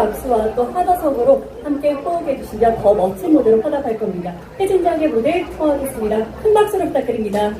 박수와 또 하다석으로 함께 호흡해 주시면 더 멋진 무대로 화답할 겁니다. 혜진장의 무대 투어하겠습니다. 큰 박수로 부탁드립니다.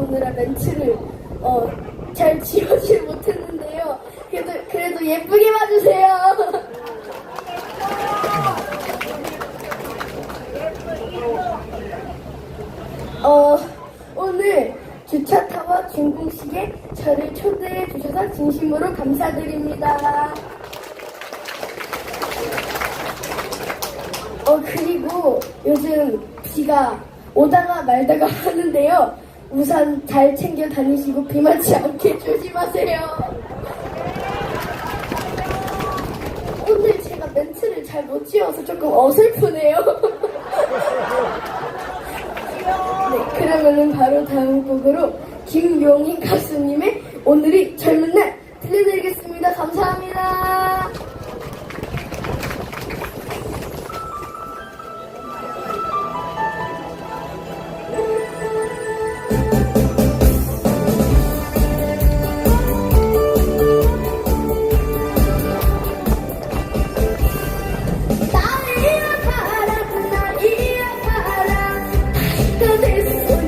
오느라 멘트를 어, 잘 지어지 못했는데요. 그래도, 그래도 예쁘게 봐주세요. 어, 오늘 주차타워 준공식에 저를 초대해 주셔서 진심으로 감사드립니다. 어, 그리고 요즘 비가 오다가 말다가 하는데요. 우산 잘 챙겨 다니시고 비 맞지 않게 조심하세요. 오늘 제가 멘트를 잘 못 지어서 조금 어설프네요. 네, 그러면은 바로 다음 곡으로 김용희 가수님의 오늘이 Christmas.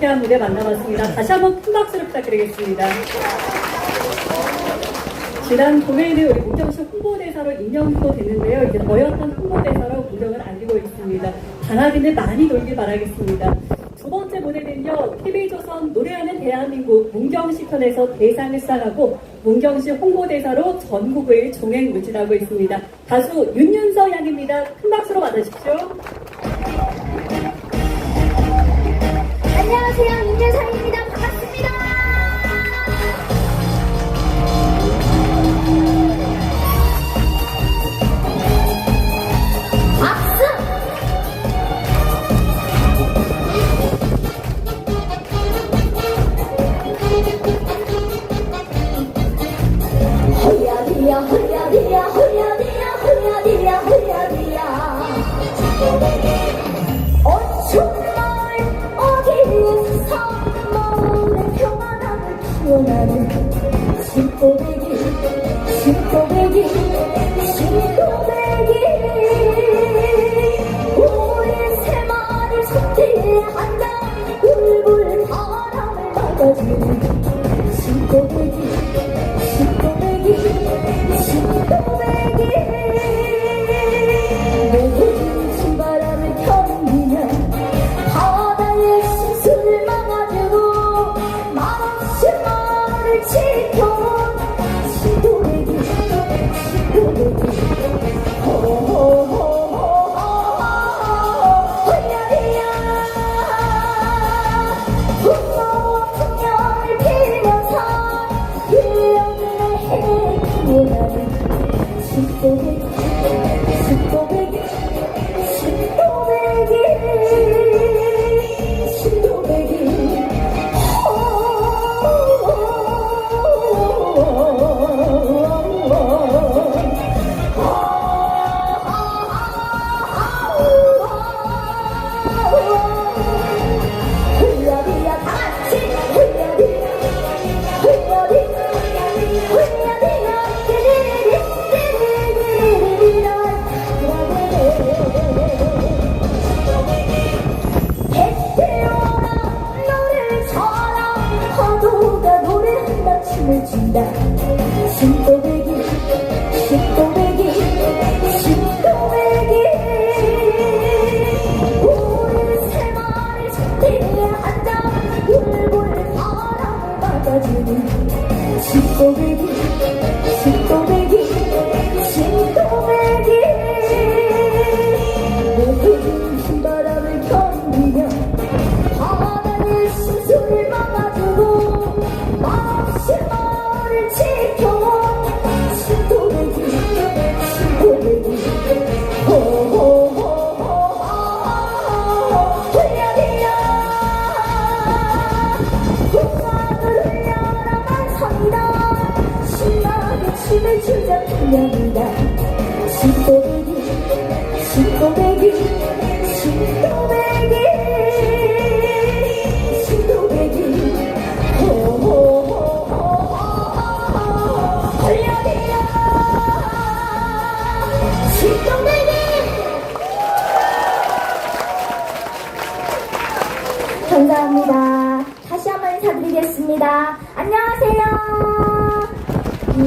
유쾌한 무대 만나봤습니다. 다시 한번 큰 박수를 부탁드리겠습니다. 지난 봄에는 우리 목경시 홍보대사로 임명도 됐는데요. 이제 저였던 홍보대사로 무명을 알리고 있습니다. 방학인데 많이 놀길 바라겠습니다. 두 번째 무대는요. TV조선 노래하는 대한민국 문경시 편에서 대상을 수상하고 문경시 홍보대사로 전국을 종횡무진하고 있습니다. 가수 윤윤서 양입니다. 큰 박수로 맞아주십시오. 안녕하세요, 민재상입니다.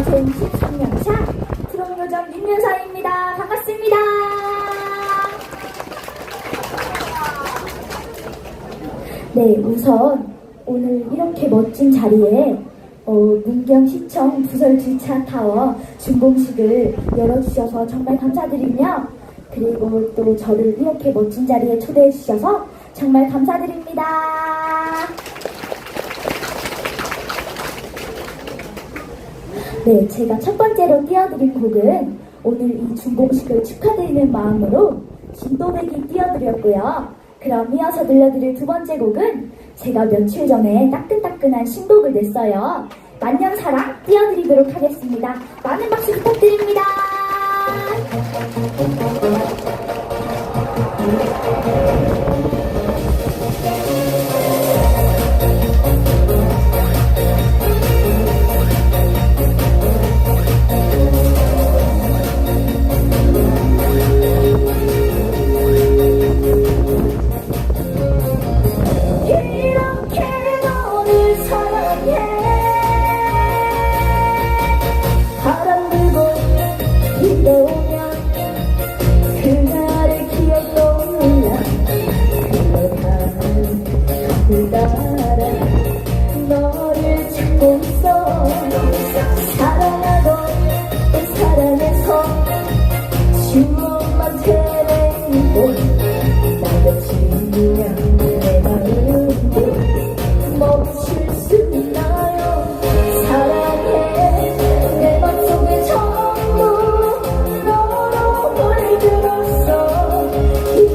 인생 13년차 트롯 요정 윤여사입니다. 반갑습니다. 네, 우선 오늘 이렇게 멋진 자리에 어, 문경시청 부설주차타워 준공식을 열어주셔서 정말 감사드리며 그리고 또 저를 이렇게 멋진 자리에 초대해주셔서 정말 감사드립니다. 네, 제가 첫 번째로 띄워드린 곡은 오늘 이 중공식을 축하드리는 마음으로 진동백이 띄워드렸고요. 그럼 이어서 들려드릴 두 번째 곡은 제가 며칠 전에 따끈따끈한 신곡을 냈어요. 만년사랑 띄워드리도록 하겠습니다. 많은 박수 부탁드립니다.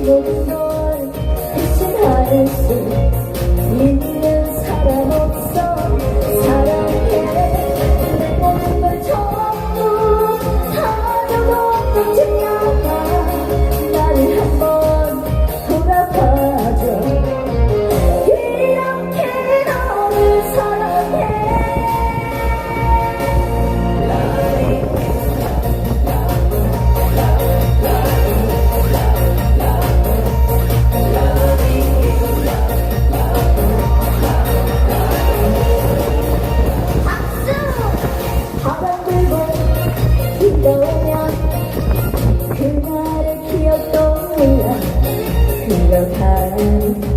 Lord, it's an higher 그때오면 그날의 기억도 흘러 흘러가는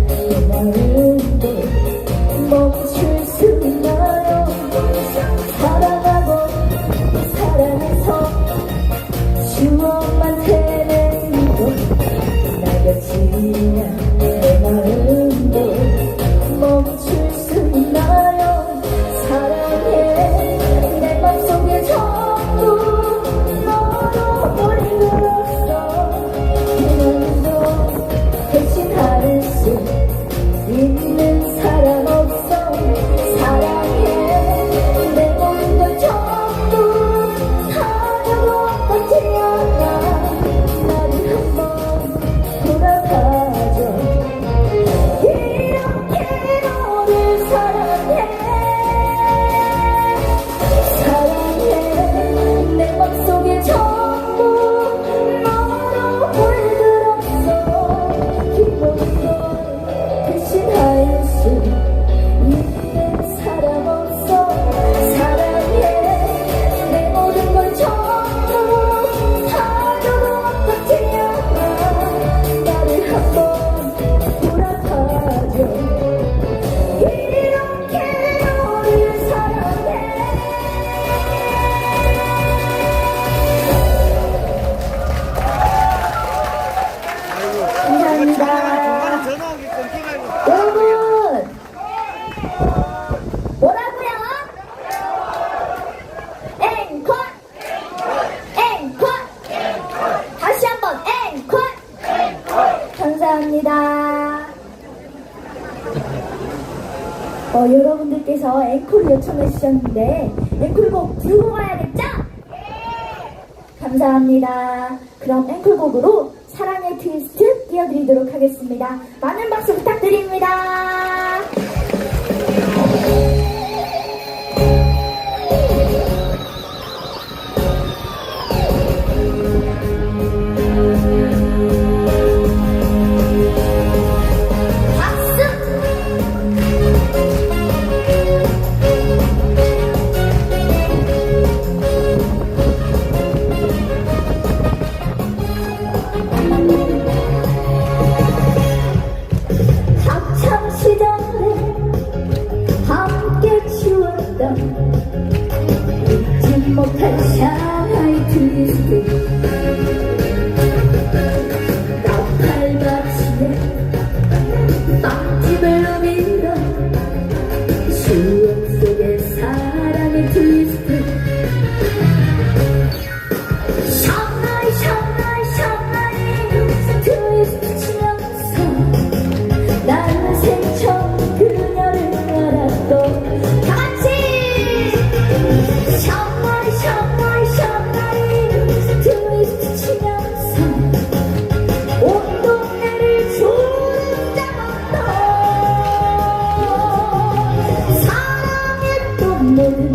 그럼 앵콜곡으로 사랑의 트위스트 띄워드리도록 하겠습니다. 많은 박수 부탁드립니다. 지 못할 샤하이 트위스트 사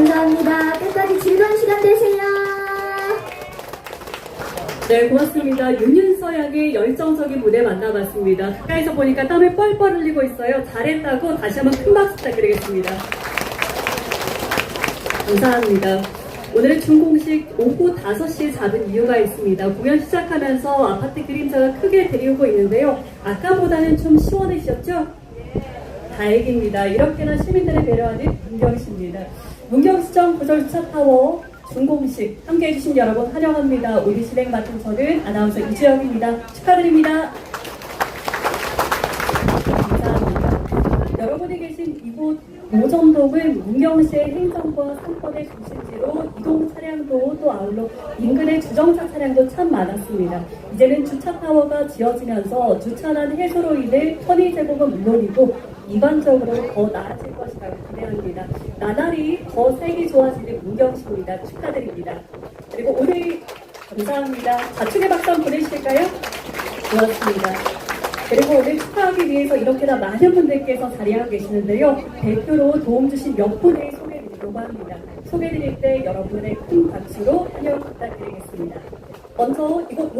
감사합니다 끝까지 즐거운 시간 되세요 네, 고맙습니다. 윤윤서 양의 열정적인 무대 만나봤습니다. 가까이서 보니까 땀을 뻘뻘 흘리고 있어요. 잘했다고 다시 한번 큰 박수 부탁드리겠습니다. 감사합니다. 오늘은 준공식 오후 5시에 잡은 이유가 있습니다. 공연 시작하면서 아파트 그림자가 크게 들이오고 있는데요. 아까보다는 좀 시원해지셨죠? 다행입니다. 이렇게나 시민들을 배려하는 문경시입니다. 문경시청 구절주차타워 준공식 함께 해 주신 여러분 환영합니다. 오늘 진행 맡은 저는 아나운서 이주영입니다. 축하드립니다. 감사합니다. 여러분이 계신 이곳 오점동은 문경시의 행정과 상권의 중심지로 이동 차량도 또 아울러 인근의 주정차 차량도 참 많았습니다. 이제는 주차타워가 지어지면서 주차난 해소로 인해 편의 제공은 물론이고 이관적으로 더 나아질 것이라고 기대합니다. 나날이 더 살기 좋아지는 문경시입니다. 축하드립니다. 그리고 오늘 감사합니다. 자축의 박수 한번 보내주실까요? 고맙습니다. 그리고 오늘 축하하기 위해서 이렇게나 많은 분들께서 자리하고 계시는데요. 대표로 도움 주신 몇 분을 소개해드립니다. 합니다. 소개드릴 때 여러분의 큰 박수로 환영 부탁드리겠습니다. 먼저 이곳